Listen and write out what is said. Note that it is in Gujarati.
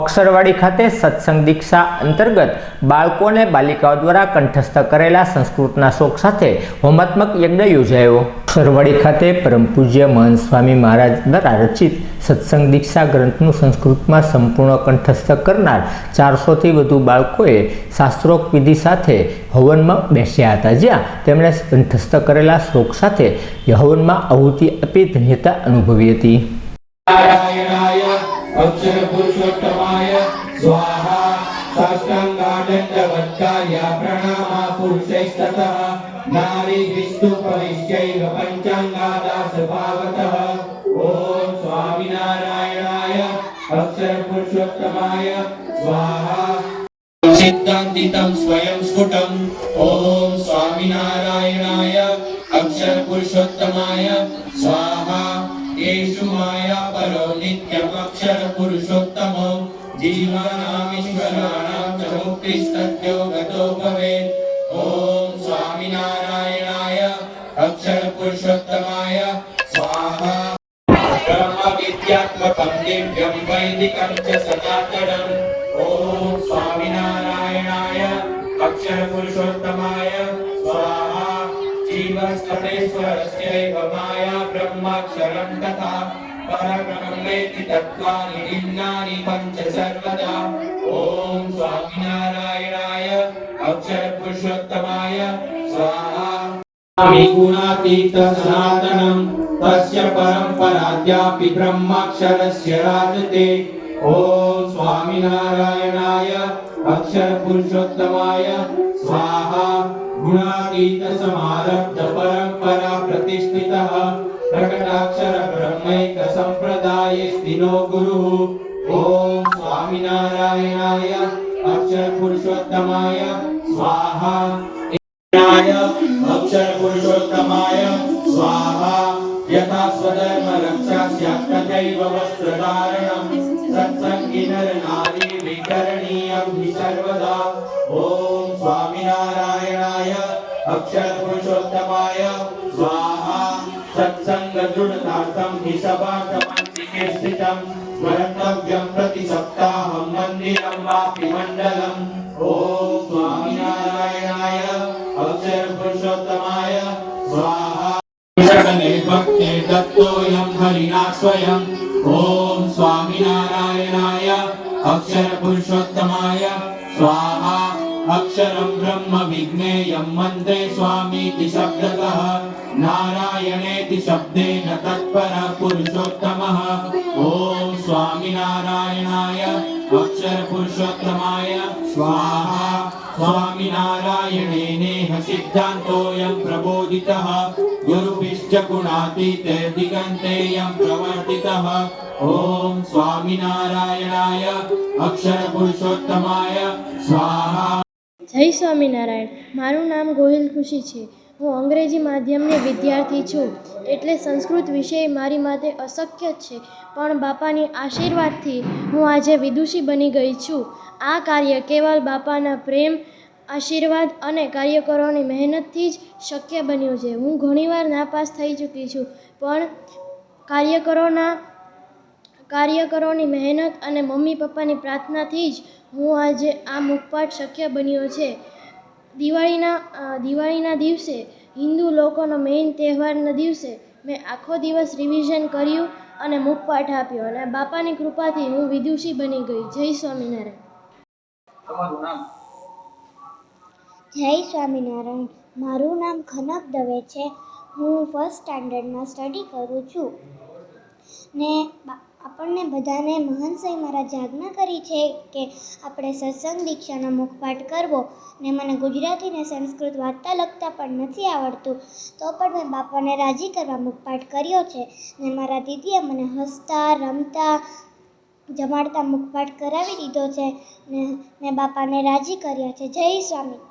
અક્ષરવાડી ખાતે સત્સંગ દીક્ષા અંતર્ગત બાળકોને બાલિકાઓ દ્વારા કંઠસ્થ કરેલા સંસ્કૃતના શોખ સાથે હોમાત્મક યજ્ઞ યોજાયો. સરવાડી ખાતે પરમ પૂજ્ય મહંત સ્વામી મહારાજ દ્વારા રચિત સત્સંગ દીક્ષા ગ્રંથનું સંસ્કૃતમાં સંપૂર્ણ કંઠસ્થ કરનાર ચારસોથી વધુ બાળકોએ શાસ્ત્રોક્ત વિધિ સાથે હવનમાં બેસ્યા હતા. જ્યાં તેમણે કંઠસ્થ કરેલા શ્લોક સાથે હવનમાં આહુતિ આપી ધન્યતા અનુભવી હતી. अक्षर पुरुषोत्तमाय स्वाहा साष्टाङ्गादण्डवत्कार्य प्रणामा पुरुषैस्ततः नारी विष्णुपरिश्चैव पञ्चाङ्गादासभावतः ॐ स्वामिनारायणाय अक्षर पुरुषोत्तमाय स्वाहा सिद्धान्तितं स्वयं स्फुटम् ॐ स्वामिनारायणाय अक्षर पुरुषोत्तमाय स्वाहा येषु माया परो नित्यम् अक्षर पुरुषोत्तमो जीवानामीश्वराणां च मुक्तिस्तद्यो गतो भवेत् ॐ स्वामिनारायणाय अक्षर पुरुषोत्तमाय स्वाहा ब्रह्मविद्यात्मकं दिव्यं वैदिकं च सनातनम् ॐ स्वामिनारायणाय अक्षरपुरुषोत्तमाय स्वाहा जीवस्ततेश्वरस्यैव माया ब्रह्माक्षरं तथा परब्रह्मेति तत्त्वानि भिन्नानि पञ्च सर्वदा ॐ स्वामिनारायणाय अक्षरपुरुषोत्तमाय स्वाहा स्वामी गुणातीत सनातनं तस्य परम्पराद्यापि ब्रह्माक्षरस्य राजते ॐ स्वामिनारायणाय अक्षरपुरुषोत्तमाय स्वाहा ગુણાતીત સમારબ્ધ પરંપરા પ્રતિષ્ઠિત પ્રકટાક્ષર બ્રહ્મૈક સંપ્રદાયે સ્થિનો ગુરુ ઓમ સ્વામિનારાયણાય અક્ષર પુરુષોત્તમાય સ્વાહા અક્ષર પુરુષોત્તમાય સ્વાહા યથા સ્વધર્મ રક્ષાસ્યા તથૈવ વસ્ત્રધારણમ સત્સંગી નર નારી વિકરણીયમ હિ સર્વદા ઓમ સ્વામિનારાયણ અક્ષર પુરુષોત્તમાય સ્વાહા સત્સંગ દૃઢતાર્થમ નિસભાતમાન્તિકે સ્થિતમ ગણતવ્યમ પ્રતિ સપ્તાહમ મંદિરમ વાપી મંડલમ ઓમ સ્વામિનારાયણાય અક્ષર પુરુષોત્તમાય સ્વાહા શરણે ભક્તે દત્તોયમ હરિના સ્વયં ઓમ સ્વામિનારાયણાય અક્ષર પુરુષોત્તમાય સ્વાહા अक्षरं ब्रह्म विज्ञेयं मन्त्रे स्वामीति शब्दतः नारायणेति शब्देन तत्परः पुरुषोत्तमः ॐ स्वामिनारायणाय अक्षरपुरुषोत्तमाय स्वाहा स्वामिनारायणेनेह सिद्धान्तोऽयं प्रबोधितः गुरुभिश्च गुणातीते दिगन्तेऽयं प्रवर्तितः ॐ स्वामिनारायणाय अक्षरपुरुषोत्तमाय स्वाहा જય સ્વામિનારાયણ. મારું નામ ગોહિલ ખુશી છે. હું અંગ્રેજી માધ્યમની વિદ્યાર્થી છું. એટલે સંસ્કૃત વિષય મારી માટે અશક્ય છે. પણ બાપાની આશીર્વાદથી હું આજે વિદુષી બની ગઈ છું. આ કાર્ય કેવલ બાપાના પ્રેમ, આશીર્વાદ અને કાર્યકરોની મહેનતથી જ શક્ય બન્યું છે. હું ઘણીવાર નાપાસ થઈ ચૂકી છું. પણ કાર્યકરોના કાર્યકરોની મહેનત અને મમ્મી પપ્પાની પ્રાર્થનાથી જ હું આજે આ મુખપાઠ શક્ય બન્યો છે. દિવાળીના દિવાળીના દિવસે હિન્દુ લોકોનો મેઇન તહેવારના દિવસે મેં આખો દિવસ રિવિઝન કર્યું અને મુખપાઠ આપ્યો અને બાપાની કૃપાથી હું વિદુષી બની ગઈ. જય સ્વામિનારાયણ. જય સ્વામિનારાયણ. મારું નામ ખનક દવે છે. હું ફર્સ્ટ સ્ટાન્ડર્ડમાં સ્ટડી કરું છું. ને બા- આપણને બધાને મહંતસાઈ મહારાજે આજ્ઞા કરી છે કે આપણે સત્સંગ દીક્ષાનો મુખપાઠ કરવો ને મને ગુજરાતી ને સંસ્કૃત વાંચતા લખતા પણ નથી આવડતું. તો પણ મેં બાપાને રાજી કરવા મુખપાઠ કર્યો છે ને મારા દીદીએ મને હસતા, રમતા, જમાડતા મુખપાઠ કરાવી દીધો છે ને મેં બાપાને રાજી કર્યા છે. જય સ્વામી.